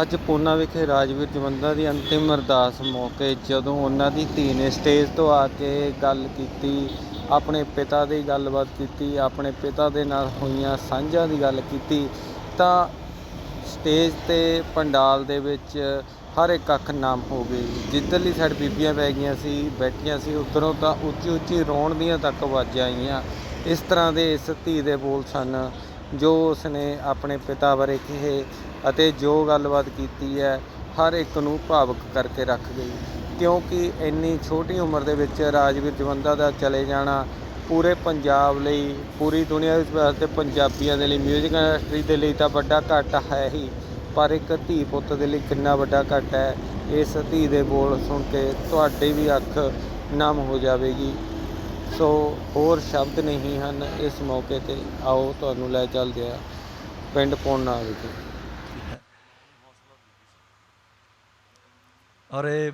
ਅੱਜ ਪੂਨਾ ਵਿਖੇ ਰਾਜਵੀਰ ਜਵੰਦਾ ਦੀ ਅੰਤਿਮ ਅਰਦਾਸ ਮੌਕੇ ਜਦੋਂ ਉਹਨਾਂ ਦੀ ਧੀ ਨੇ ਸਟੇਜ ਤੋਂ ਆ ਕੇ ਗੱਲ ਕੀਤੀ, ਆਪਣੇ ਪਿਤਾ ਦੀ ਗੱਲਬਾਤ ਕੀਤੀ, ਆਪਣੇ ਪਿਤਾ ਦੇ ਨਾਲ ਹੋਈਆਂ ਸਾਂਝਾਂ ਦੀ ਗੱਲ ਕੀਤੀ, ਤਾਂ ਸਟੇਜ ਤੇ ਪੰਡਾਲ ਦੇ ਵਿੱਚ ਹਰ ਇੱਕ ਅੱਖ ਨਾਮ ਹੋ ਗਈ। ਜਿੱਧਰਲੀ ਸਾਈਡ ਬੀਬੀਆਂ ਬੈ ਗਈਆਂ ਸੀ, ਬੈਠੀਆਂ ਸੀ, ਉਧਰੋਂ ਤਾਂ ਉੱਚੀ ਉੱਚੀ ਰੋਣ ਦੀਆਂ ਤੱਕ ਆਵਾਜ਼ਾਂ ਆਈਆਂ। ਇਸ ਤਰ੍ਹਾਂ ਦੇ ਇਸ ਧੀ ਦੇ ਬੋਲ ਸਨ, ਜੋ ਉਸਨੇ ਆਪਣੇ ਪਿਤਾ ਬਾਰੇ ਕਹੇ। ਅਤੇ ਜੋ ਗੱਲਬਾਤ ਕੀਤੀ ਹੈ, ਹਰ ਇੱਕ ਨੂੰ ਭਾਵਕ ਕਰਕੇ ਰੱਖ ਗਈ। ਕਿਉਂਕਿ ਇੰਨੀ ਛੋਟੀ ਉਮਰ ਦੇ ਵਿੱਚ ਰਾਜਵੀਰ ਜਵੰਦਾ ਦਾ ਚਲੇ ਜਾਣਾ ਪੂਰੇ ਪੰਜਾਬ ਲਈ, ਪੂਰੀ ਦੁਨੀਆ ਵਿੱਚ ਵਾਸਤੇ ਪੰਜਾਬੀਆਂ ਦੇ ਲਈ 뮤직 ਇੰਡਸਟਰੀ ਦੇ ਲਈ ਤਾਂ ਵੱਡਾ ਘਾਟਾ ਹੈ ਹੀ। ਪਰ ਇੱਕ ਧੀ ਪੁੱਤ ਦੇ ਲਈ ਕਿੰਨਾ ਵੱਡਾ ਘਾਟਾ ਹੈ, ਇਸ ਧੀ ਦੇ ਬੋਲ ਸੁਣ ਕੇ ਤੁਹਾਡੀ ਵੀ ਅੱਖ ਨਮ ਹੋ ਜਾਵੇਗੀ। ਸੋ ਹੋਰ ਸ਼ਬਦ ਨਹੀਂ ਹਨ ਇਸ ਮੌਕੇ ਤੇ। ਆਓ ਤੁਹਾਨੂੰ ਲੈ ਚੱਲਦੇ ਆ ਪਿੰਡ ਪੋਨਾ ਵਿਖੇ। ਔਰ ਇਹ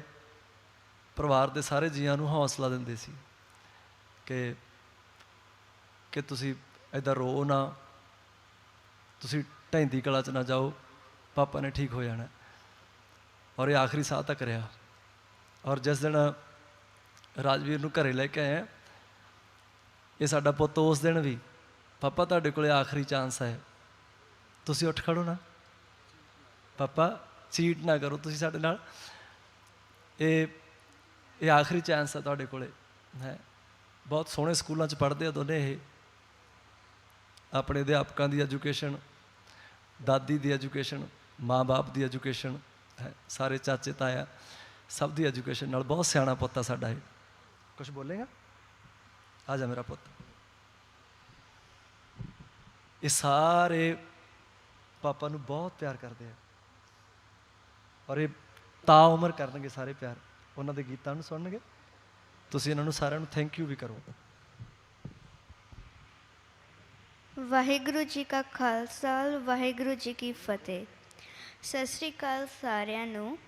ਪਰਿਵਾਰ ਦੇ ਸਾਰੇ ਜੀਆਂ ਨੂੰ ਹੌਸਲਾ ਦਿੰਦੇ ਸੀ ਕਿ ਕਿ ਤੁਸੀਂ ਏਦਾਂ ਰੋ ਨਾ, ਤੁਸੀਂ ਢੈਂਦੀ ਕਲਾ ਚ ਨਾ ਜਾਓ, ਪਾਪਾ ਨੇ ਠੀਕ ਹੋ ਜਾਣਾ। ਔਰ ਇਹ ਆਖਰੀ ਸਾਹ ਤੱਕ ਰਿਹਾ। ਔਰ ਜਿਸ ਦਿਨ ਰਾਜਵੀਰ ਨੂੰ ਘਰੇ ਲੈ ਕੇ ਆਇਆ ਇਹ ਸਾਡਾ ਪੁੱਤ ਉਸ ਦਿਨ ਵੀ, ਪਾਪਾ, ਤੁਹਾਡੇ ਕੋਲੇ ਆਖਰੀ ਚਾਂਸ ਹੈ। ਤੁਸੀਂ ਉੱਠ ਖੜੋ ਨਾ। ਪਾਪਾ ਚੀਟ ਨਾ ਕਰੋ ਤੁਸੀਂ ਸਾਡੇ ਨਾਲ। ਇਹ ਇਹ ਆਖਰੀ ਚਾਂਸ ਹੈ ਤੁਹਾਡੇ ਕੋਲੇ। ਹੈ? ਬਹੁਤ ਸੋਹਣੇ ਸਕੂਲਾਂ 'ਚ ਪੜ੍ਹਦੇ ਆ ਦੋਨੇ ਇਹ। ਆਪਣੇ ਅਧਿਆਪਕਾਂ ਦੀ ਐਜੂਕੇਸ਼ਨ ਦਾਦੀ ਦੀ ਐਜੂਕੇਸ਼ਨ ਮਾਂ-ਬਾਪ ਦੀ ਐਜੂਕੇਸ਼ਨ ਹੈ? ਸਾਰੇ ਚਾਚੇ ਤਾਇਆ ਸਭ ਦੀ ਐਜੂਕੇਸ਼ਨ ਨਾਲ ਬਹੁਤ ਸਿਆਣਾ ਪੁੱਤ ਆ ਸਾਡਾ ਇਹ। ਕੁਝ ਬੋਲੇਗਾ? ਆ ਜਾ ਮੇਰਾ ਪੁੱਤ। ਇਹ ਸਾਰੇ ਪਾਪਾ ਨੂੰ ਬਹੁਤ ਪਿਆਰ ਕਰਦੇ ਆ। ਔਰ ਇਹ ਤਾਂ ਉਮਰ ਕਰਨਗੇ ਸਾਰੇ ਪਿਆਰ। ਉਹਨਾਂ ਦੇ ਗੀਤਾਂ ਨੂੰ ਸੁਣਨਗੇ। ਤੁਸੀਂ ਇਹਨਾਂ ਨੂੰ ਸਾਰਿਆਂ ਨੂੰ ਥੈਂਕ ਯੂ ਵੀ ਕਰੋ। ਵਾਹਿਗੁਰੂ ਜੀ ਕਾ ਖਾਲਸਾ, ਵਾਹਿਗੁਰੂ ਜੀ ਕੀ ਫਤਿਹ। ਸਤਿ ਸ੍ਰੀ ਅਕਾਲ ਸਾਰਿਆਂ ਨੂੰ।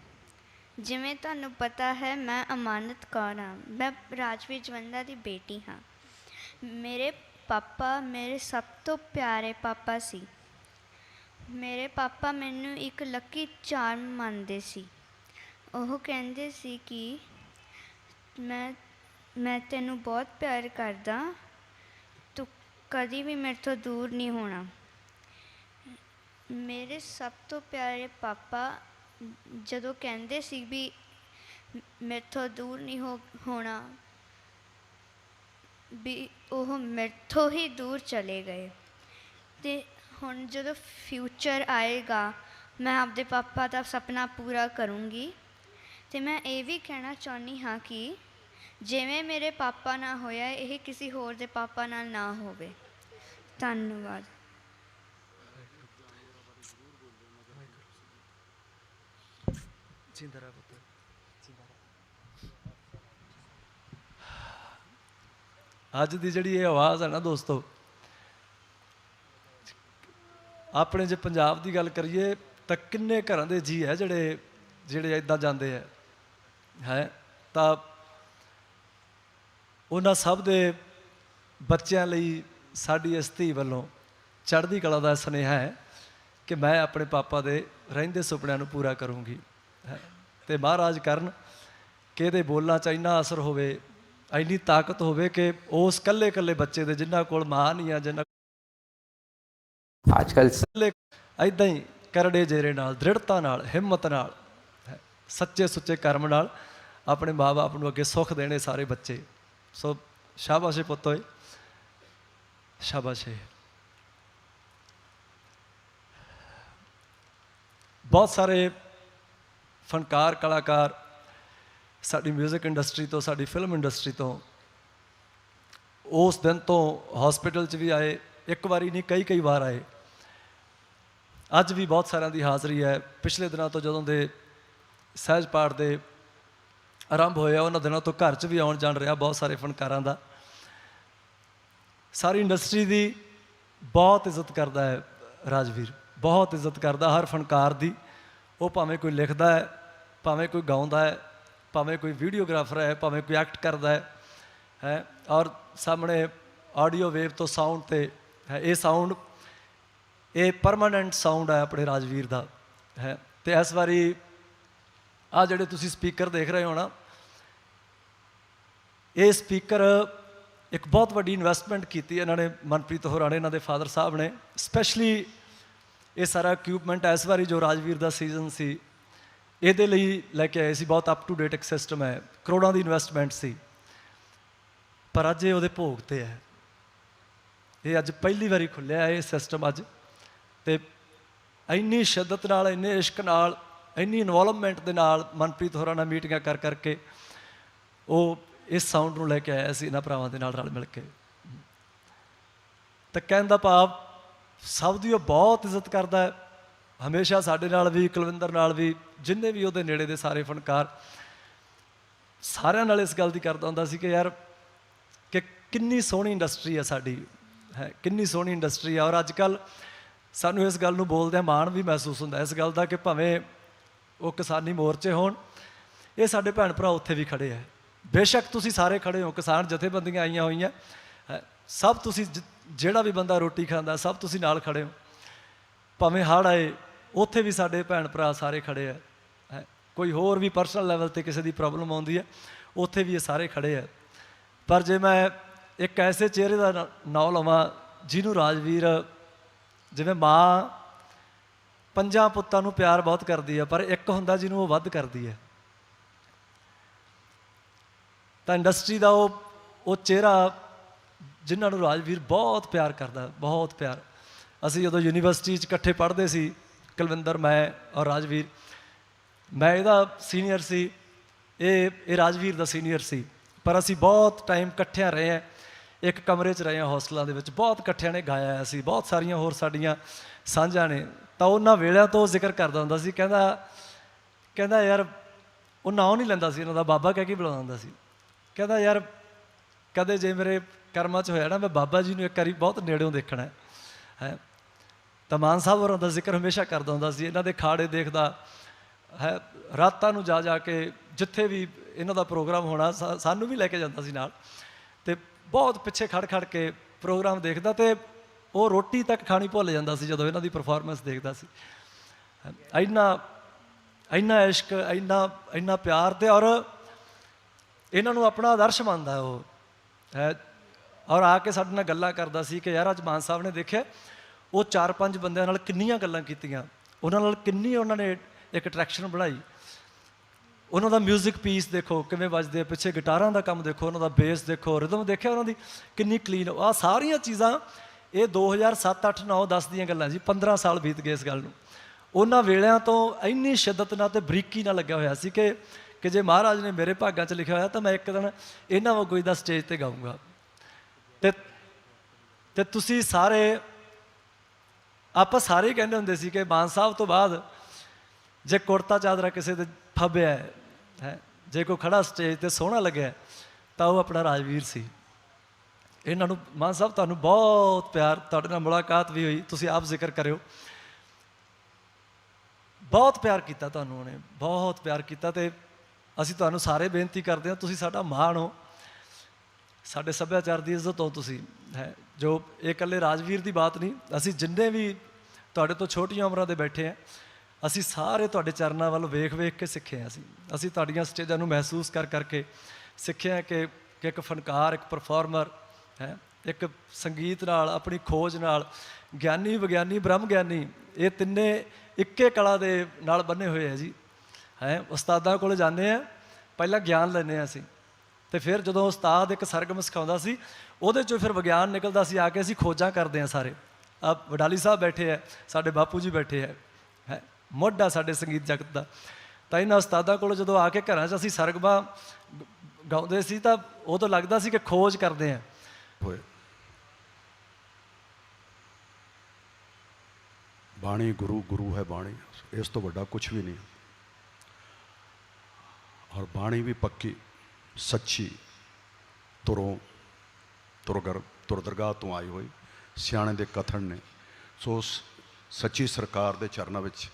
ਜਿਵੇਂ ਤੁਹਾਨੂੰ ਪਤਾ ਹੈ, ਮੈਂ ਅਮਾਨਤ ਕੌਰ ਹਾਂ। ਮੈਂ ਰਾਜਵੀਰ ਜਵੰਦਾ ਦੀ ਬੇਟੀ ਹਾਂ। ਮੇਰੇ ਪਾਪਾ ਮੇਰੇ ਸਭ ਤੋਂ ਪਿਆਰੇ ਪਾਪਾ ਸੀ। ਮੇਰੇ ਪਾਪਾ ਮੈਨੂੰ ਇੱਕ ਲੱਕੀ ਚਾਰਮ ਮੰਨਦੇ ਸੀ। ਉਹ ਕਹਿੰਦੇ ਸੀ ਕਿ ਮੈਂ ਮੈਂ ਤੈਨੂੰ ਬਹੁਤ ਪਿਆਰ ਕਰਦਾ, ਤੂੰ ਕਦੀ ਵੀ ਮੇਰੇ ਤੋਂ ਦੂਰ ਨਹੀਂ ਹੋਣਾ। ਮੇਰੇ ਸਭ ਤੋਂ ਪਿਆਰੇ ਪਾਪਾ ਜਦੋਂ ਕਹਿੰਦੇ ਸੀ ਵੀ ਮੇਰੇ ਤੋਂ ਦੂਰ ਨਹੀਂ ਹੋ, ਹੋਣਾ, ਵੀ ਉਹ ਮੇਰੇ ਤੋਂ ਹੀ ਦੂਰ ਚਲੇ ਗਏ। ਤੇ ਹੁਣ ਜਦੋਂ ਫਿਊਚਰ ਆਏਗਾ, ਮੈਂ ਆਪਦੇ ਪਾਪਾ ਦਾ ਸੁਪਨਾ ਪੂਰਾ ਕਰੂੰਗੀ। ਤੇ ਮੈਂ ਇਹ ਵੀ ਕਹਿਣਾ ਚਾਹੁੰਦੀ ਹਾਂ ਕਿ ਜਿਵੇਂ ਮੇਰੇ ਪਾਪਾ ਨਾਲ ਹੋਇਆ ਇਹ ਕਿਸੇ ਹੋਰ ਦੇ ਪਾਪਾ ਨਾਲ ਨਾ ਹੋਵੇ। ਧੰਨਵਾਦ। ਪੁੱਤ। ਅੱਜ ਦੀ ਜਿਹੜੀ ਇਹ ਆਵਾਜ਼ ਹੈ ਨਾ ਦੋਸਤੋ ਆਪਣੇ ਜੇ ਪੰਜਾਬ ਦੀ ਗੱਲ ਕਰੀਏ ਤਾਂ ਕਿੰਨੇ ਘਰਾਂ ਦੇ ਜੀ ਹੈ ਜਿਹੜੇ ਜਿਹੜੇ ਇਦਾਂ ਜਾਂਦੇ ਹੈ ਹੈ ਤਾਂ ਉਹਨਾਂ ਸਭ ਦੇ ਬੱਚਿਆਂ ਲਈ ਸਾਡੀ ਇਸ ਧੀ ਵੱਲੋਂ ਚੜ੍ਹਦੀ ਕਲਾ ਦਾ ਸੁਨੇਹਾ ਹੈ ਕਿ ਮੈਂ ਆਪਣੇ ਪਾਪਾ ਦੇ ਰਹਿੰਦੇ ਸੁਪਨਿਆਂ ਨੂੰ ਪੂਰਾ ਕਰੂੰਗੀ। ਤੇ ਮਹਾਰਾਜ ਕਰਨ ਕਿ ਇਹਦੇ ਬੋਲਾਂ 'ਚ ਇੰਨਾ ਅਸਰ ਹੋਵੇ ਇੰਨੀ ਤਾਕਤ ਹੋਵੇ ਕਿ ਉਸ ਕੱਲੇ ਕੱਲੇ ਬੱਚੇ ਦੇ ਜਿਨ੍ਹਾਂ ਕੋਲ ਮਾਂ ਨਹੀਂ ਆ ਜਿਨ੍ਹਾਂ ਆਜਕਲ ਕੱਲੇ ਐਦਾਂ ਹੀ ਕਰੜੇ ਜੇਰੇ ਨਾਲ ਦ੍ਰਿੜਤਾ ਨਾਲ ਹਿੰਮਤ ਨਾਲ ਸੱਚੇ ਸੁੱਚੇ ਕਰਮ ਨਾਲ ਆਪਣੇ ਮਾਪੇ ਨੂੰ ਅੱਗੇ ਸੁੱਖ ਦੇਣੇ ਸਾਰੇ ਬੱਚੇ। ਸੋ ਸ਼ਾਬਾਸ਼ ਪੁੱਤ ਓਏ। ਸ਼ਾਬਾਸ਼ ਬਹੁਤ ਸਾਰੇ ਫਨਕਾਰ, ਕਲਾਕਾਰ ਸਾਡੀ 뮤직 ਇੰਡਸਟਰੀ ਤੋਂ, ਸਾਡੀ ਫਿਲਮ ਇੰਡਸਟਰੀ ਤੋਂ ਉਸ ਦਿਨ ਤੋਂ ਹਸਪੀਟਲ 'ਚ ਵੀ ਆਏ, ਇੱਕ ਵਾਰੀ ਨਹੀਂ, ਕਈ ਕਈ ਵਾਰ ਆਏ। ਅੱਜ ਵੀ ਬਹੁਤ ਸਾਰਿਆਂ ਦੀ ਹਾਜ਼ਰੀ ਹੈ। ਪਿਛਲੇ ਦਿਨਾਂ ਤੋਂ ਜਦੋਂ ਦੇ ਸਹਿਜ ਪਾਠ ਦੇ ਆਰੰਭ ਹੋਇਆ, ਉਹਨਾਂ ਦਿਨਾਂ ਤੋਂ ਘਰ 'ਚ ਵੀ ਆਉਣ ਜਾਣ ਰਿਹਾ ਬਹੁਤ ਸਾਰੇ ਫਨਕਾਰਾਂ ਦਾ। ਸਾਰੀ ਇੰਡਸਟਰੀ ਦੀ ਬਹੁਤ ਇੱਜ਼ਤ ਕਰਦਾ ਹੈ ਰਾਜਵੀਰ, ਬਹੁਤ ਇੱਜ਼ਤ ਕਰਦਾ ਹਰ ਫਨਕਾਰ ਦੀ। ਉਹ ਭਾਵੇਂ ਕੋਈ ਲਿਖਦਾ ਹੈ, ਭਾਵੇਂ ਕੋਈ ਗਾਉਂਦਾ ਹੈ, ਭਾਵੇਂ ਕੋਈ ਵੀਡੀਓਗ੍ਰਾਫਰ ਹੈ, ਭਾਵੇਂ ਕੋਈ ਐਕਟ ਕਰਦਾ ਹੈ ਹੈ, ਔਰ ਸਾਹਮਣੇ ਆਡੀਓ ਵੇਵ ਤੋਂ ਸਾਊਂਡ ਤੇ ਹੈ, ਇਹ ਸਾਊਂਡ, ਇਹ ਪਰਮਾਨੈਂਟ ਸਾਊਂਡ ਹੈ ਆਪਣੇ ਰਾਜਵੀਰ ਦਾ, ਹੈ। ਤੇ ਇਸ ਵਾਰੀ ਆ ਜਿਹੜੇ ਤੁਸੀਂ ਸਪੀਕਰ ਦੇਖ ਰਹੇ ਹੋ ਨਾ, ਇਹ ਸਪੀਕਰ ਇੱਕ ਬਹੁਤ ਵੱਡੀ ਇਨਵੈਸਟਮੈਂਟ ਕੀਤੀ ਇਹਨਾਂ ਨੇ, ਮਨਪ੍ਰੀਤ ਹੋਰਾਂ ਨੇ ਇਹਨਾਂ ਦੇ ਫਾਦਰ ਸਾਹਿਬ ਨੇ ਸਪੈਸ਼ਲੀ ਇਹ ਸਾਰਾ ਇਕਵਿਪਮੈਂਟ ਇਸ ਵਾਰੀ ਜੋ ਰਾਜਵੀਰ ਦਾ ਸੀਜ਼ਨ ਸੀ, ਇਹਦੇ ਲਈ ਲੈ ਕੇ ਆਏ ਸੀ, ਬਹੁਤ ਅਪ ਟੂ ਡੇਟ ਇੱਕ ਸਿਸਟਮ ਹੈ, ਕਰੋੜਾਂ ਦੀ ਇਨਵੈਸਟਮੈਂਟ ਸੀ। ਪਰ ਅੱਜ ਇਹ ਉਹਦੇ ਭੋਗ ਤੇ ਹੈ। ਇਹ ਅੱਜ ਪਹਿਲੀ ਵਾਰੀ ਖੁੱਲਿਆ ਇਹ ਸਿਸਟਮ ਅੱਜ ਤੇ ਇੰਨੀ ਸ਼ਿੱਦਤ ਨਾਲ, ਇੰਨੇ ਇਸ਼ਕ ਨਾਲ ਇੰਨੀ ਇਨਵੋਲਵਮੈਂਟ ਦੇ ਨਾਲ ਮਨਪ੍ਰੀਤ ਹੋਰਾਂ ਨਾਲ ਮੀਟਿੰਗਾਂ ਕਰ ਕਰਕੇ ਉਹ ਇਸ ਸਾਊਂਡ ਨੂੰ ਲੈ ਕੇ ਆਇਆ ਸੀ, ਇਹਨਾਂ ਭਰਾਵਾਂ ਦੇ ਨਾਲ ਰਲ ਮਿਲ ਕੇ। ਤਾਂ ਕਹਿਣ ਦਾ ਭਾਵ, ਸਭ ਦੀ ਉਹ ਬਹੁਤ ਇੱਜ਼ਤ ਕਰਦਾ ਹੈ। ਹਮੇਸ਼ਾ ਸਾਡੇ ਨਾਲ ਵੀ, ਕੁਲਵਿੰਦਰ ਨਾਲ ਵੀ, ਜਿੰਨੇ ਵੀ ਉਹਦੇ ਨੇੜੇ ਦੇ ਸਾਰੇ ਫਨਕਾਰ ਸਾਰਿਆਂ ਨਾਲ ਇਸ ਗੱਲ ਦੀ ਕਰਦਾ ਹੁੰਦਾ ਸੀ ਕਿ ਯਾਰ, ਕਿ ਕਿੰਨੀ ਸੋਹਣੀ ਇੰਡਸਟਰੀ ਹੈ ਸਾਡੀ, ਹੈ, ਕਿੰਨੀ ਸੋਹਣੀ ਇੰਡਸਟਰੀ ਹੈ ਔਰ ਅੱਜ ਕੱਲ ਸਾਨੂੰ ਇਸ ਗੱਲ ਨੂੰ ਬੋਲਦਿਆਂ ਮਾਣ ਵੀ ਮਹਿਸੂਸ ਹੁੰਦਾ ਇਸ ਗੱਲ ਦਾ ਕਿ ਭਾਵੇਂ ਉਹ ਕਿਸਾਨੀ ਮੋਰਚੇ ਹੋਣ। ਇਹ ਸਾਡੇ ਭੈਣ ਭਰਾ ਉੱਥੇ ਵੀ ਖੜੇ ਹੈ ਬੇਸ਼ੱਕ ਤੁਸੀਂ ਸਾਰੇ ਖੜੇ ਹੋ ਕਿਸਾਨ ਜਥੇਬੰਦੀਆਂ ਆਈਆਂ ਹੋਈਆਂ। ਹੈ, ਸਭ ਤੁਸੀਂ ਜ- ਜਿਹੜਾ ਵੀ ਬੰਦਾ ਰੋਟੀ ਖਾਂਦਾ ਸਭ ਤੁਸੀਂ ਨਾਲ ਖੜੇ ਹੋ। ਭਾਵੇਂ ਹੜ੍ਹ ਆਏ ਉੱਥੇ ਵੀ ਸਾਡੇ ਭੈਣ ਭਰਾ ਸਾਰੇ ਖੜੇ ਆ। ਹੈ ਕੋਈ ਹੋਰ ਵੀ ਪਰਸਨਲ ਲੈਵਲ ਤੇ ਕਿਸੇ ਦੀ ਪ੍ਰੋਬਲਮ ਆਉਂਦੀ ਹੈ ਉੱਥੇ ਵੀ ਇਹ ਸਾਰੇ ਖੜੇ ਆ। ਪਰ ਜੇ ਮੈਂ ਇੱਕ ਐਸੇ ਚਿਹਰੇ ਦਾ ਨਾਂ- ਨਾਂ ਲਵਾਂ ਜਿਹਨੂੰ ਰਾਜਵੀਰ ਜਿਵੇਂ ਮਾਂ ਪੰਜਾਂ ਪੁੱਤਾਂ ਨੂੰ ਪਿਆਰ ਬਹੁਤ ਕਰਦੀ ਹੈ ਪਰ ਇੱਕ ਹੁੰਦਾ ਜਿਹਨੂੰ ਉਹ ਵੱਧ ਕਰਦੀ ਹੈ ਤਾਂ ਇੰਡਸਟਰੀ ਦਾ ਉਹ ਉਹ ਚਿਹਰਾ ਜਿਨ੍ਹਾਂ ਨੂੰ ਰਾਜਵੀਰ ਬਹੁਤ ਪਿਆਰ ਕਰਦਾ, ਬਹੁਤ ਪਿਆਰ। ਅਸੀਂ ਜਦੋਂ ਯੂਨੀਵਰਸਿਟੀ 'ਚ ਇਕੱਠੇ ਪੜ੍ਹਦੇ ਸੀ, ਕੁਲਵਿੰਦਰ, ਮੈਂ ਔਰ ਰਾਜਵੀਰ, ਮੈਂ ਇਹਦਾ ਸੀਨੀਅਰ ਸੀ, ਇਹ ਇਹ ਰਾਜਵੀਰ ਦਾ ਸੀਨੀਅਰ ਸੀ। ਪਰ ਅਸੀਂ ਬਹੁਤ ਟਾਈਮ ਇਕੱਠਿਆਂ ਰਹੇ ਹਾਂ ਇੱਕ ਕਮਰੇ 'ਚ ਰਹੇ ਹਾਂ ਹੌਸਟਲਾਂ ਦੇ ਵਿੱਚ, ਬਹੁਤ ਇਕੱਠਿਆਂ ਨੇ ਗਾਇਆ ਅਸੀਂ ਬਹੁਤ ਸਾਰੀਆਂ ਹੋਰ ਸਾਡੀਆਂ ਸਾਂਝਾਂ ਨੇ। ਤਾਂ ਉਹਨਾਂ ਵੇਲਿਆਂ ਤੋਂ ਜ਼ਿਕਰ ਕਰਦਾ ਹੁੰਦਾ ਸੀ, ਕਹਿੰਦਾ ਕਹਿੰਦਾ ਯਾਰ ਉਹ ਨਾਂ ਨਹੀਂ ਲੈਂਦਾ ਸੀ ਇਹਨਾਂ ਦਾ, ਬਾਬਾ ਕਹਿ ਕੇ ਬੁਲਾਉਂਦਾ ਹੁੰਦਾ ਸੀ। ਕਹਿੰਦਾ ਯਾਰ ਕਦੇ ਜੇ ਮੇਰੇ ਕਰਮਾਂ 'ਚ ਹੋਇਆ ਨਾ, ਮੈਂ ਬਾਬਾ ਜੀ ਨੂੰ ਇੱਕ ਵਾਰੀ ਬਹੁਤ ਨੇੜਿਓਂ ਦੇਖਣਾ ਹੈ। ਤਾਂ ਮਾਨ ਸਾਹਿਬ ਹੋਰਾਂ ਦਾ ਜ਼ਿਕਰ ਹਮੇਸ਼ਾ ਕਰਦਾ ਹੁੰਦਾ ਸੀ, ਇਹਨਾਂ ਦੇ ਖਾੜੇ ਦੇਖਦਾ, ਹੈ, ਰਾਤਾਂ ਨੂੰ ਜਾ ਜਾ ਕੇ ਜਿੱਥੇ ਵੀ ਇਹਨਾਂ ਦਾ ਪ੍ਰੋਗਰਾਮ ਹੋਣਾ, ਸਾ- ਸਾਨੂੰ ਵੀ ਲੈ ਕੇ ਜਾਂਦਾ ਸੀ ਨਾਲ। ਤੇ ਬਹੁਤ ਪਿੱਛੇ ਖੜ ਖੜ ਕੇ ਪ੍ਰੋਗਰਾਮ ਦੇਖਦਾ ਤੇ ਉਹ ਰੋਟੀ ਤੱਕ ਖਾਣੀ ਭੁੱਲ ਜਾਂਦਾ ਸੀ ਜਦੋਂ ਇਹਨਾਂ ਦੀ ਪਰਫਾਰਮੈਂਸ ਦੇਖਦਾ ਸੀ। ਇੰਨਾ ਇੰਨਾ ਇਸ਼ਕ, ਇੰਨਾ ਇੰਨਾ ਪਿਆਰ ਤੇ ਔਰ ਇਹਨਾਂ ਨੂੰ ਆਪਣਾ ਆਦਰਸ਼ ਮੰਨਦਾ ਉਹ। ਹੈ, ਔਰ ਆ ਕੇ ਸਾਡੇ ਨਾਲ ਗੱਲਾਂ ਕਰਦਾ ਸੀ ਕਿ ਯਾਰ ਅੱਜ ਮਾਨ ਸਾਹਿਬ ਨੇ ਦੇਖਿਆ, ਉਹ ਚਾਰ ਪੰਜ ਬੰਦਿਆਂ ਨਾਲ ਕਿੰਨੀਆਂ ਗੱਲਾਂ ਕੀਤੀਆਂ। ਉਹਨਾਂ ਨਾਲ ਕਿੰਨੀ ਉਹਨਾਂ ਨੇ ਇੱਕ ਅਟਰੈਕਸ਼ਨ ਬਣਾਈ। ਉਹਨਾਂ ਦਾ 뮤직 ਪੀਸ ਦੇਖੋ, ਕਿਵੇਂ ਵੱਜਦੇ ਆ, ਪਿੱਛੇ ਗਿਟਾਰਾਂ ਦਾ ਕੰਮ ਦੇਖੋ, ਉਹਨਾਂ ਦਾ ਬੇਸ ਦੇਖੋ ਰਿਦਮ ਦੇਖਿਆ ਉਹਨਾਂ ਦੀ, ਕਿੰਨੀ ਕਲੀਨ ਆ ਸਾਰੀਆਂ ਚੀਜ਼ਾਂ ਇਹ 2007 8 9 10 ਦੀਆਂ ਗੱਲਾਂ ਜੀ 15 ਸਾਲ ਬੀਤ ਗਏ ਇਸ ਗੱਲ ਨੂੰ। ਉਹਨਾਂ ਵੇਲਿਆਂ ਤੋਂ ਇੰਨੀ ਸ਼ਿੱਦਤ ਨਾਲ ਤੇ ਬਰੀਕੀ ਨਾਲ ਲੱਗਿਆ ਹੋਇਆ ਸੀ ਕਿ ਕਿ ਜੇ ਮਹਾਰਾਜ ਨੇ ਮੇਰੇ ਭਾਗਾਂ 'ਚ ਲਿਖਿਆ ਹੋਇਆ ਤਾਂ ਮੈਂ ਇੱਕ ਦਿਨ ਇਹਨਾਂ ਵਾਂਗੂ ਦਾ ਸਟੇਜ ਤੇ ਗਾਊਂਗਾ। ਤੇ ਤੇ ਤੁਸੀਂ ਸਾਰੇ, ਆਪਾਂ ਸਾਰੇ ਹੀ ਕਹਿੰਦੇ ਹੁੰਦੇ ਸੀ ਕਿ ਮਾਨ ਸਾਹਿਬ ਤੋਂ ਬਾਅਦ ਜੇ ਕੁੜਤਾ ਚਾਦਰਾ ਕਿਸੇ ਦੇ ਫੱਬਿਆ ਹੈ ਹੈ, ਜੇ ਕੋਈ ਖੜਾ ਸਟੇਜ ਤੇ ਸੋਹਣਾ ਲੱਗਿਆ ਤਾਂ ਉਹ ਆਪਣਾ ਰਾਜਵੀਰ ਸੀ। ਇਹਨਾਂ ਨੂੰ ਮਾਨ ਸਾਹਿਬ, ਤੁਹਾਨੂੰ ਬਹੁਤ ਪਿਆਰ, ਤੁਹਾਡੇ ਨਾਲ ਮੁਲਾਕਾਤ ਵੀ ਹੋਈ, ਤੁਸੀਂ ਆਪ ਜ਼ਿਕਰ ਕਰਿਓ। ਬਹੁਤ ਪਿਆਰ ਕੀਤਾ ਤੁਹਾਨੂੰ ਉਹਨੇ, ਬਹੁਤ ਪਿਆਰ ਕੀਤਾ ਤੇ ਅਸੀਂ ਤੁਹਾਨੂੰ ਸਾਰੇ ਬੇਨਤੀ ਕਰਦੇ ਹਾਂ, ਤੁਸੀਂ ਸਾਡਾ ਮਾਣ ਹੋ। ਸਾਡੇ ਸੱਭਿਆਚਾਰ ਦੀ ਇੱਜ਼ਤ ਹੋ ਤੁਸੀਂ, ਹੈ, ਜੋ ਇਹ ਇਕੱਲੇ ਰਾਜਵੀਰ ਦੀ ਬਾਤ ਨਹੀਂ, ਅਸੀਂ ਜਿੰਨੇ ਵੀ ਤੁਹਾਡੇ ਤੋਂ ਛੋਟੀਆਂ ਉਮਰਾਂ ਦੇ ਬੈਠੇ ਆ ਅਸੀਂ ਸਾਰੇ ਤੁਹਾਡੇ ਚਰਨਾਂ ਵੱਲ ਵੇਖ ਵੇਖ ਕੇ ਸਿੱਖੇ ਆ ਅਸੀਂ। ਅਸੀਂ ਤੁਹਾਡੀਆਂ ਸਟੇਜਾਂ ਨੂੰ ਮਹਿਸੂਸ ਕਰ ਕਰਕੇ ਸਿੱਖਿਆ ਕਿ ਕਿ ਇੱਕ ਫਨਕਾਰ, ਇੱਕ ਪਰਫਾਰਮਰ ਹੈ। ਇੱਕ ਸੰਗੀਤ ਨਾਲ, ਆਪਣੀ ਖੋਜ ਨਾਲ, ਗਿਆਨੀ, ਵਿਗਿਆਨੀ, ਬ੍ਰਹਮ ਗਿਆਨੀ, ਇਹ ਤਿੰਨੇ ਇੱਕੇ ਕਲਾ ਦੇ ਨਾਲ ਬੰਨੇ ਹੋਏ ਆ ਜੀ। ਹੈ, ਉਸਤਾਦਾਂ ਕੋਲ ਜਾਂਦੇ ਆ ਪਹਿਲਾਂ ਗਿਆਨ ਲੈਂਦੇ ਆ ਅਸੀਂ। ਤੇ ਫਿਰ ਜਦੋਂ ਉਸਤਾਦ ਇੱਕ ਸਰਗਮ ਸਿਖਾਉਂਦਾ ਸੀ, ਉਹਦੇ ਚੋਂ ਫਿਰ ਵਿਗਿਆਨ ਨਿਕਲਦਾ ਸੀ, ਆ ਕੇ ਅਸੀਂ ਖੋਜਾਂ ਕਰਦੇ ਆ ਸਾਰੇ। ਆ ਵਡਾਲੀ ਸਾਹਿਬ ਬੈਠੇ ਆ ਸਾਡੇ ਬਾਪੂ ਜੀ ਬੈਠੇ ਆ ਹੈ, ਮੋਢਾ ਸਾਡੇ ਸੰਗੀਤ ਜਗਤ ਦਾ। ਤਾਂ ਇਹਨਾਂ ਉਸਤਾਦਾਂ ਕੋਲ ਜਦੋਂ ਆ ਕੇ ਘਰਾਂ 'ਚ ਅਸੀਂ ਸਰਗਮਾਂ ਗਾਉਂਦੇ ਸੀ ਤਾਂ ਉਦੋਂ ਲੱਗਦਾ ਸੀ ਕਿ ਖੋਜ ਕਰਦੇ ਆ ਹੋਏ। ਬਾਣੀ ਗੁਰੂ ਗੁਰੂ ਹੈ ਬਾਣੀ। ਇਸ ਤੋਂ ਵੱਡਾ ਕੁਝ ਵੀ ਨਹੀਂ। ਔਰ ਬਾਣੀ ਵੀ ਪੱਕੀ, ਸੱਚੀ ਤੁਰੋਂ ਤੁਰਗਰ ਤੁਰ ਤੋਂ ਆਈ ਹੋਈ, ਸਿਆਣੇ ਦੇ ਕਥਨ ਨੇ। ਸੋ ਸੱਚੀ ਸਰਕਾਰ ਦੇ ਚਰਨਾਂ ਵਿੱਚ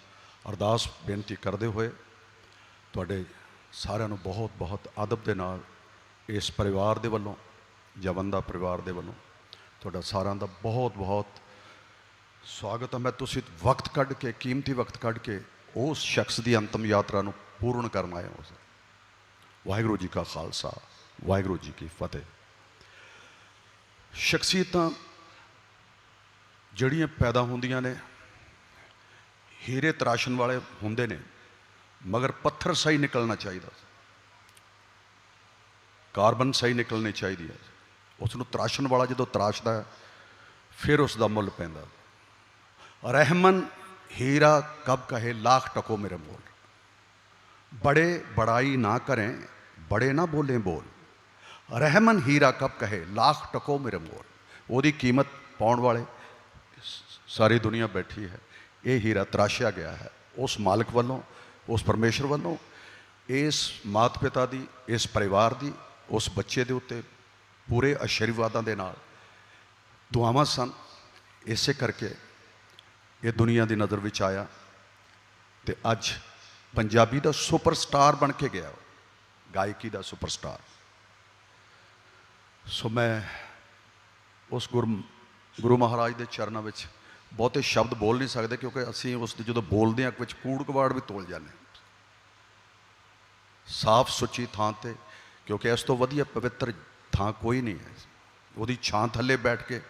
ਅਰਦਾਸ ਬੇਨਤੀ ਕਰਦੇ ਹੋਏ ਤੁਹਾਡੇ ਸਾਰਿਆਂ ਨੂੰ ਬਹੁਤ ਬਹੁਤ ਅਦਬ ਦੇ ਨਾਲ ਇਸ ਪਰਿਵਾਰ ਦੇ ਵੱਲੋਂ ਜਵੰਦਾ ਪਰਿਵਾਰ ਦੇ ਵੱਲੋਂ। ਤੁਹਾਡਾ ਸਾਰਿਆਂ ਦਾ ਬਹੁਤ ਬਹੁਤ ਸਵਾਗਤ ਹੈ ਮੈਂ ਤੁਸੀਂ ਵਕਤ ਕੱਢ ਕੇ, ਕੀਮਤੀ ਵਕਤ ਕੱਢ ਕੇ ਉਸ ਸ਼ਖਸ ਦੀ ਅੰਤਮ ਯਾਤਰਾ ਨੂੰ ਪੂਰਨ ਕਰਨ ਆਏ ਹਾਂ। ਵਾਹਿਗੁਰੂ ਜੀ ਕਾ ਖਾਲਸਾ, ਵਾਹਿਗੁਰੂ ਜੀ ਕੀ ਫਤਿਹ। ਸ਼ਖਸੀਅਤਾਂ ਜਿਹੜੀਆਂ ਪੈਦਾ ਹੁੰਦੀਆਂ ਨੇ, ਹੀਰੇ ਤਰਾਸ਼ਣ ਵਾਲੇ ਹੁੰਦੇ ਨੇ, ਮਗਰ ਪੱਥਰ ਸਹੀ ਨਿਕਲਣਾ ਚਾਹੀਦਾ। ਕਾਰਬਨ ਸਹੀ ਨਿਕਲਣੀ ਚਾਹੀਦੀ ਹੈ। ਉਸ ਨੂੰ ਤਰਾਸ਼ਣ ਵਾਲਾ ਜਦੋਂ ਤਰਾਸ਼ਦਾ ਹੈ ਫਿਰ ਉਸ ਦਾ ਮੁੱਲ ਪੈਂਦਾ ਰਹਿਮਨ ਹੀਰਾ ਕਬ ਕਹੇ ਲੱਖ ਟਕੋ ਮੇਰੇ ਮੋਲ बड़े बड़ाई ना करें बड़े ना बोलें बोल ਰਹਿਮਨ ਹੀਰਾ ਕਬ ਕਹੇ ਲੱਖ ਟਕੋ ਮੇਰੇ ਮੋਲ ਉਹਦੀ ਕੀਮਤ ਪਾਉਣ ਵਾਲੇ ਸਾਰੀ ਦੁਨੀਆ ਬੈਠੀ ਹੈ ਇਹ ਹੀਰਾ ਤਰਾਸ਼ਿਆ ਗਿਆ ਹੈ ਉਸ ਮਾਲਕ ਵੱਲੋਂ ਉਸ ਪਰਮੇਸ਼ਰ ਵੱਲੋਂ ਇਸ ਮਾਤ ਪਿਤਾ ਦੀ ਇਸ ਪਰਿਵਾਰ ਦੀ ਉਸ ਬੱਚੇ ਦੇ ਉੱਤੇ ਪੂਰੇ ਆਸ਼ੀਰਵਾਦਾਂ ਦੇ ਨਾਲ। ਦੁਆਵਾਂ ਸਨ। ਇਸੇ ਕਰਕੇ ਇਹ ਦੁਨੀਆ ਦੀ ਨਜ਼ਰ ਵਿੱਚ ਆਇਆ ਤੇ ਅੱਜ ਪੰਜਾਬੀ ਦਾ ਸੁਪਰਸਟਾਰ ਬਣ ਕੇ ਗਿਆ। ਗਾਇਕੀ ਦਾ ਸੁਪਰਸਟਾਰ। ਸੋ ਮੈਂ ਉਸ ਗੁਰੂ ਗੁਰੂ ਮਹਾਰਾਜ ਦੇ ਚਰਨਾਂ ਵਿੱਚ ਬਹੁਤੇ ਸ਼ਬਦ ਬੋਲ ਨਹੀਂ ਸਕਦੇ ਕਿਉਂਕਿ ਅਸੀਂ ਉਸ ਦੇ ਜਦੋਂ ਬੋਲਦੇ ਹਾਂ, ਵਿੱਚ ਕੂੜ ਕਵਾੜ ਵੀ ਤੋਲ ਜਾਂਦੇ ਸਾਫ਼ ਸੁੱਚੀ ਥਾਂ ਤੇ, ਕਿਉਂਕਿ ਇਸ ਤੋਂ ਵਧੀਆ ਪਵਿੱਤਰ ਥਾਂ ਕੋਈ ਨਹੀਂ ਹੈ। ਉਹਦੀ ਛਾਂ ਥੱਲੇ ਬੈਠ ਕੇ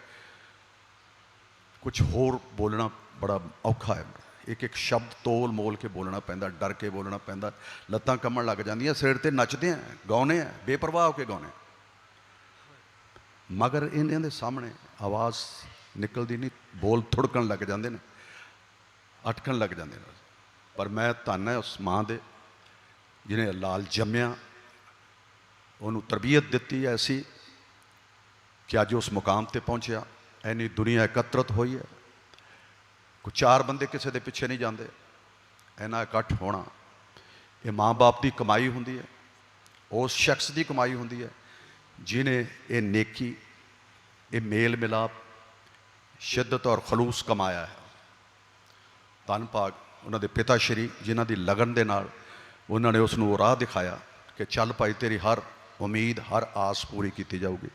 ਕੁਝ ਹੋਰ ਬੋਲਣਾ ਬੜਾ ਔਖਾ ਹੈ। ਇੱਕ ਇੱਕ ਸ਼ਬਦ ਤੋਲ ਮੋਲ ਕੇ ਬੋਲਣਾ ਪੈਂਦਾ, ਡਰ ਕੇ ਬੋਲਣਾ ਪੈਂਦਾ। ਲੱਤਾਂ ਕੰਮਣ ਲੱਗ ਜਾਂਦੀਆਂ, ਸਿਰ ਤੇ ਨੱਚਦੇ ਆ ਗਾਉਨੇ ਆ, ਬੇਪਰਵਾਹ ਹੋ ਕੇ ਗਾਉਨੇ ਮਗਰ ਇਹਨਾਂ ਦੇ ਸਾਹਮਣੇ ਆਵਾਜ਼ ਨਿਕਲਦੀ ਨਹੀਂ, ਬੋਲ ਥੁੜਕਣ ਲੱਗ ਜਾਂਦੇ ਨੇ, ਅਟਕਣ ਲੱਗ ਜਾਂਦੇ ਨੇ। ਪਰ ਮੈਂ ਧੰਨ ਹੈ ਉਸ ਮਾਂ ਦੇ, ਜਿਹਨੇ ਲਾਲ ਜੰਮਿਆ ਉਹਨੂੰ ਤਰਬੀਅਤ ਦਿੱਤੀ ਐਸੀ ਕਿ ਅੱਜ ਉਸ ਮੁਕਾਮ ਤੇ ਪਹੁੰਚਿਆ। ਐਨੀ ਦੁਨੀਆ ਇਕੱਤਰਤ ਹੋਈ ਹੈ ਕੋਈ ਚਾਰ ਬੰਦੇ ਕਿਸੇ ਦੇ ਪਿੱਛੇ ਨਹੀਂ ਜਾਂਦੇ। ਐਨਾ ਇਕੱਠ ਹੋਣਾ। ਇਹ ਮਾਂ-ਬਾਪ ਦੀ ਕਮਾਈ ਹੁੰਦੀ ਹੈ ਉਸ ਸ਼ਖਸ ਦੀ ਕਮਾਈ ਹੁੰਦੀ ਹੈ ਜਿਨੇ ਇਹ ਨੇਕੀ, ਇਹ ਮੇਲ ਮਿਲਾਪ ਸ਼ਿੱਦਤ ਔਰ ਖਲੂਸ ਕਮਾਇਆ ਹੈ। ਧੰਨ ਭਾਗ ਉਹਨਾਂ ਦੇ ਪਿਤਾ ਸ਼੍ਰੀ, ਜਿਨ੍ਹਾਂ ਦੀ ਲਗਨ ਦੇ ਨਾਲ ਉਹਨਾਂ ਨੇ ਉਸ ਨੂੰ ਉਹ ਰਾਹ ਦਿਖਾਇਆ ਕਿ ਚੱਲ ਭਾਈ ਤੇਰੀ ਹਰ ਉਮੀਦ ਹਰ ਆਸ ਪੂਰੀ ਕੀਤੀ ਜਾਊਗੀ।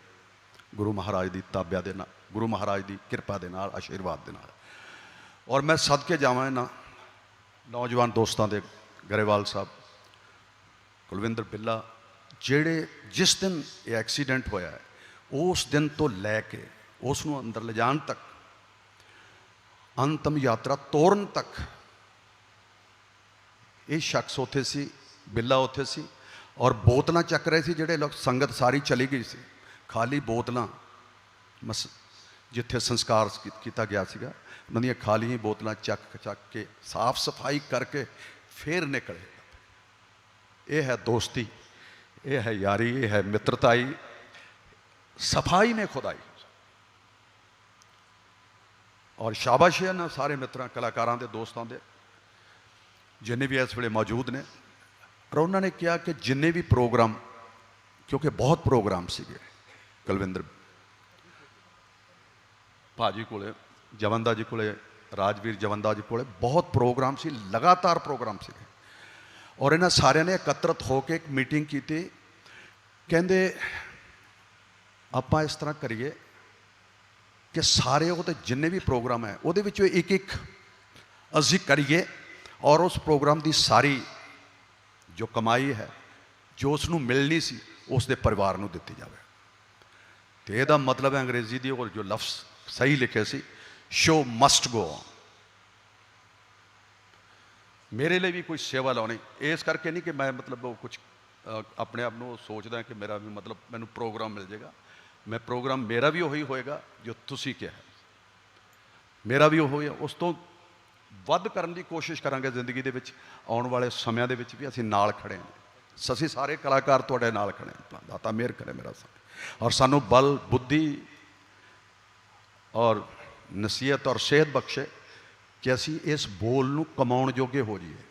ਗੁਰੂ ਮਹਾਰਾਜ ਦੀ ਤਾਬਿਆ ਦੇ ਨਾਲ, ਗੁਰੂ ਮਹਾਰਾਜ ਦੀ ਕਿਰਪਾ ਦੇ ਨਾਲ, ਆਸ਼ੀਰਵਾਦ ਦੇ ਨਾਲ। ਔਰ ਮੈਂ ਸਦਕੇ ਜਾਵਾਂ ਨਾ ਨੌਜਵਾਨ ਦੋਸਤਾਂ ਦੇ, ਗਰੇਵਾਲ ਸਾਹਿਬ, ਕੁਲਵਿੰਦਰ ਬਿੱਲਾ, ਜਿਹੜੇ ਜਿਸ ਦਿਨ ਇਹ ਐਕਸੀਡੈਂਟ ਹੋਇਆ ਹੈ, ਉਸ ਦਿਨ ਤੋਂ ਲੈ ਕੇ ਉਸ ਨੂੰ ਅੰਦਰ ਲਿਜਾਣ ਤੱਕ, ਅੰਤਮ ਯਾਤਰਾ ਤੋਰਨ ਤੱਕ, ਇਹ ਸ਼ਖਸ ਉੱਥੇ ਸੀ, ਬਿੱਲਾ ਉੱਥੇ ਸੀ ਔਰ ਬੋਤਲਾਂ ਚੱਕ ਰਹੇ ਸੀ ਜਿਹੜੇ ਲੋਕ, ਸੰਗਤ ਸਾਰੀ ਚਲੀ ਗਈ ਸੀ। ਖਾਲੀ ਬੋਤਲਾਂ ਮਸ, ਜਿੱਥੇ ਸੰਸਕਾਰ ਕੀਤਾ ਗਿਆ ਸੀਗਾ, ਉਹਨਾਂ ਦੀਆਂ ਖਾਲੀਆਂ ਬੋਤਲਾਂ ਚੱਕ ਚੱਕ ਕੇ, ਸਾਫ਼ ਸਫ਼ਾਈ ਕਰਕੇ ਫਿਰ ਨਿਕਲੇ। ਇਹ ਹੈ ਦੋਸਤੀ, ਇਹ ਹੈ ਯਾਰੀ, ਇਹ ਹੈ ਮਿੱਤਰਤਾਈ, ਸਫ਼ਾਈ ਨੇ ਖੁਦਾਈ। ਔਰ ਸ਼ਾਬਾਸ਼ ਹੈ ਸਾਰੇ ਮਿੱਤਰਾਂ, ਕਲਾਕਾਰਾਂ ਦੇ, ਦੋਸਤਾਂ ਦੇ, ਜਿੰਨੇ ਵੀ ਇਸ ਵੇਲੇ ਮੌਜੂਦ ਨੇ। ਔਰ ਉਹਨਾਂ ਨੇ ਕਿਹਾ ਕਿ ਜਿੰਨੇ ਵੀ ਪ੍ਰੋਗਰਾਮ, ਕਿਉਂਕਿ ਬਹੁਤ ਪ੍ਰੋਗਰਾਮ ਸੀਗੇ, ਕੁਲਵਿੰਦਰ ਭਾਜੀ ਕੋਲੇ, ਜਵੰਦਾ ਜੀ ਕੋਲੇ, ਰਾਜਵੀਰ ਜਵੰਦਾ ਜੀ ਕੋਲੇ ਬਹੁਤ ਪ੍ਰੋਗਰਾਮ ਸੀ, ਲਗਾਤਾਰ ਪ੍ਰੋਗਰਾਮ ਸੀਗੇ। ਔਰ ਇਹਨਾਂ ਸਾਰਿਆਂ ਨੇ ਇਕੱਤਰਤ ਹੋ ਕੇ ਇੱਕ ਮੀਟਿੰਗ ਕੀਤੀ। ਕਹਿੰਦੇ, ਆਪਾਂ ਇਸ ਤਰ੍ਹਾਂ ਕਰੀਏ ਕਿ ਸਾਰੇ ਉਹਦੇ ਜਿੰਨੇ ਵੀ ਪ੍ਰੋਗਰਾਮ ਹੈ, ਉਹਦੇ ਵਿੱਚੋਂ ਇੱਕ ਇੱਕ ਅਸੀਂ ਕਰੀਏ ਔਰ ਉਸ ਪ੍ਰੋਗਰਾਮ ਦੀ ਸਾਰੀ ਜੋ ਕਮਾਈ ਹੈ, ਜੋ ਉਸ ਨੂੰ ਮਿਲਣੀ ਸੀ, ਉਸ ਦੇ ਪਰਿਵਾਰ ਨੂੰ ਦਿੱਤੀ ਜਾਵੇ। ਤੇ ਇਹਦਾ ਮਤਲਬ ਹੈ ਅੰਗਰੇਜ਼ੀ ਦੀ ਉਹ ਜੋ ਲਫ਼ਜ਼ ਸਹੀ ਲਿਖੇ ਸੀ ਸ਼ੋ ਮਸਟ ਗੋ ਔਨ ਮੇਰੇ ਲਈ ਵੀ ਕੋਈ ਸੇਵਾ ਲਾਉਣੀ, ਇਸ ਕਰਕੇ ਨਹੀਂ ਕਿ ਮੈਂ ਮਤਲਬ ਉਹ ਕੁਝ ਆਪਣੇ ਆਪ ਨੂੰ ਸੋਚਦਾ ਕਿ ਮੇਰਾ ਵੀ ਮਤਲਬ ਮੈਨੂੰ ਪ੍ਰੋਗਰਾਮ ਮਿਲ ਜਾਏਗਾ। ਮੈਂ ਪ੍ਰੋਗਰਾਮ ਮੇਰਾ ਵੀ ਉਹੀ ਹੋਏਗਾ ਜੋ ਤੁਸੀਂ ਕਿਹਾ। ਮੇਰਾ ਵੀ ਉਹ ਹੋਇਆ ਉਸ ਤੋਂ ਵੱਧ ਕਰਨ ਦੀ ਕੋਸ਼ਿਸ਼ ਕਰਾਂਗੇ ਜ਼ਿੰਦਗੀ ਦੇ ਵਿੱਚ, ਆਉਣ ਵਾਲੇ ਸਮਿਆਂ ਦੇ ਵਿੱਚ ਵੀ ਅਸੀਂ ਨਾਲ ਖੜੇ ਹਾਂ। ਅਸੀਂ ਸਾਰੇ ਕਲਾਕਾਰ ਤੁਹਾਡੇ ਨਾਲ ਖੜੇ ਹਾਂ। ਦਾਤਾ ਮਿਹਰ ਕਰੇ ਮੇਰਾ ਸਾਥ। ਔਰ ਸਾਨੂੰ ਬਲ, ਬੁੱਧੀ ਔਰ ਨਸੀਹਤ ਔਰ ਸਿਹਤ ਬਖਸ਼ੇ ਕਿ ਅਸੀਂ ਇਸ ਬੋਲ ਨੂੰ ਕਮਾਉਣ ਜੋਗੇ ਹੋ ਜਾਈਏ।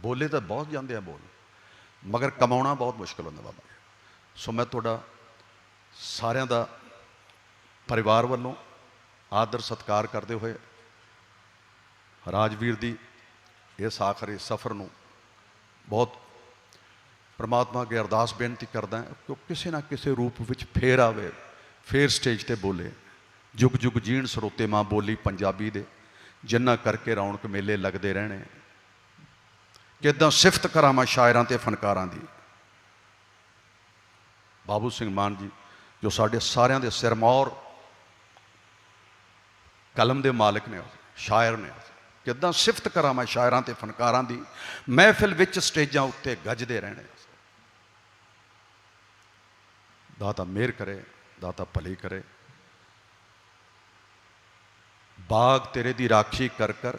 ਬੋਲੇ ਤਾਂ ਬਹੁਤ ਜਾਂਦੇ ਆ ਬੋਲ, ਮਗਰ ਕਮਾਉਣਾ ਬਹੁਤ ਮੁਸ਼ਕਲ ਹੁੰਦਾ ਬਾਬਾ ਸੋ ਮੈਂ ਤੁਹਾਡਾ ਸਾਰਿਆਂ ਦਾ ਪਰਿਵਾਰ ਵੱਲੋਂ ਆਦਰ ਸਤਿਕਾਰ ਕਰਦੇ ਹੋਏ ਰਾਜਵੀਰ ਦੀ ਇਸ ਆਖਰੀ ਸਫ਼ਰ ਨੂੰ ਬਹੁਤ ਪ੍ਰਮਾਤਮਾ ਅੱਗੇ ਅਰਦਾਸ ਬੇਨਤੀ ਕਰਦਾ ਕਿ ਉਹ ਕਿਸੇ ਨਾ ਕਿਸੇ ਰੂਪ ਵਿੱਚ ਫੇਰ ਆਵੇ ਫੇਰ ਸਟੇਜ ਤੇ ਬੋਲੇ। ਜੁਗ ਜੁਗ ਜੀਣ ਸਰੋਤੇ ਮਾਂ ਬੋਲੀ ਪੰਜਾਬੀ ਦੇ ਜਿੰਨਾ ਕਰਕੇ ਰੌਣਕ ਮੇਲੇ ਲੱਗਦੇ ਰਹਿਣੇ। ਕਿਦਾਂ ਸਿਫਤ ਕਰਾਂ ਮੈਂ ਸ਼ਾਇਰਾਂ ਤੇ ਫਨਕਾਰਾਂ ਦੀ। ਬਾਬੂ ਸਿੰਘ ਮਾਨ ਜੀ ਜੋ ਸਾਡੇ ਸਾਰਿਆਂ ਦੇ ਸਿਰਮੌਰ ਕਲਮ ਦੇ ਮਾਲਕ ਨੇ ਉਹ, ਸ਼ਾਇਰ ਨੇ। ਕਿੱਦਾਂ ਸਿਫਤ ਕਰਾਂ ਮੈਂ ਸ਼ਾਇਰਾਂ ਤੇ ਫਨਕਾਰਾਂ ਦੀ? ਮਹਿਫਿਲ ਵਿੱਚ ਸਟੇਜਾਂ ਉੱਤੇ ਗੱਜਦੇ ਰਹਿਣੇ। ਦਾਤਾ ਮਿਹਰ ਕਰੇ ਦਾਤਾ ਭਲੀ ਕਰੇ। ਬਾਗ ਤੇਰੇ ਦੀ ਰਾਖੀ ਕਰ ਕਰ।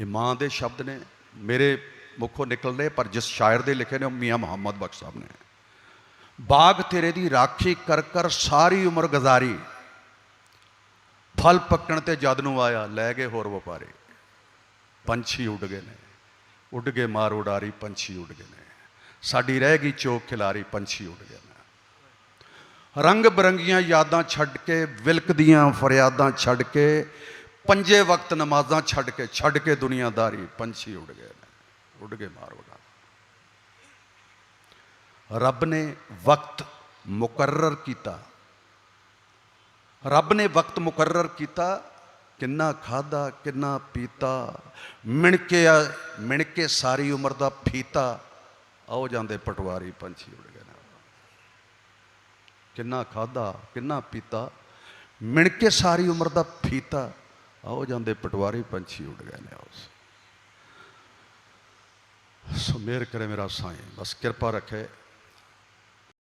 ਇਹ ਦੇ ਸ਼ਬਦ ਨੇ, ਮੇਰੇ ਮੁਖੋਂ ਨਿਕਲਦੇ ਪਰ ਜਿਸ ਸ਼ਾਇਰ ਦੇ ਲਿਖੇ ਨੇ, ਉਹ ਮੀਆਂ ਮੁਹੰਮਦ ਬਖਸ਼ ਸਾਹਿਬ ਨੇ। ਬਾਗ ਤੇਰੇ ਦੀ ਰਾਖੀ ਕਰ ਕਰ ਸਾਰੀ ਉਮਰ ਗੁਜ਼ਾਰੀ। ਫਲ ਪੱਕਣ ਤੇ ਜਦ ਨੂੰ ਆਇਆ, ਲੈ ਗਏ ਹੋਰ ਵਪਾਰੀ। ਪੰਛੀ ਉੱਡ ਗਏ ਨੇ। ਉੱਡ ਗਏ ਮਾਰ ਉਡਾਰੀ, ਪੰਛੀ ਉੱਡ ਗਏ ਨੇ। ਸਾਡੀ ਰਹਿ ਗਈ ਚੋਕ ਖਿਲਾਰੀ, ਪੰਛੀ ਉੱਡ ਗਏ ਨੇ। ਰੰਗ ਬਰੰਗੀਆਂ ਯਾਦਾਂ ਛੱਡ ਕੇ ਵਿਲਕਦੀਆਂ ਫਰਿਆਦਾਂ ਛੱਡ ਕੇ, ਪੰਜੇ ਵਕਤ ਨਮਾਜ਼ਾਂ ਛੱਡ ਕੇ ਛੱਡ ਕੇ ਦੁਨੀਆਦਾਰੀ, ਪੰਛੀ ਉੱਡ ਗਏ ਨੇ। ਉੱਡ ਗਏ ਮਾਰ ਉਡਾਰੀ। ਰੱਬ ਨੇ ਵਕਤ ਮੁਕਰਰ ਕੀਤਾ। ਰੱਬ ਨੇ ਵਕਤ ਮੁਕਰਰ ਕੀਤਾ, ਕਿੰਨਾ ਖਾਦਾ ਕਿੰਨਾ ਪੀਤਾ ਮਿਣ ਕੇ ਆ- ਮਿਣ ਕੇ ਸਾਰੀ ਉਮਰ ਦਾ ਫੀਤਾ, ਆਓ ਜਾਂਦੇ ਪਟਵਾਰੀ ਪੰਛੀ ਉੜ ਗਏ ਨੇ ਕਿੰਨਾ ਖਾਦਾ ਕਿੰਨਾ ਪੀਤਾ ਮਿਣ ਕੇ ਸਾਰੀ ਉਮਰ ਦਾ ਫੀਤਾ, ਆਓ ਜਾਂਦੇ ਪਟਵਾਰੀ ਪੰਛੀ ਉੜ ਗਏ ਨੇ ਉਸ। ਸੋ ਮੇਰ ਕਰੇ ਮੇਰਾ ਸਾਈਂ, ਬਸ ਕਿਰਪਾ ਰੱਖੇ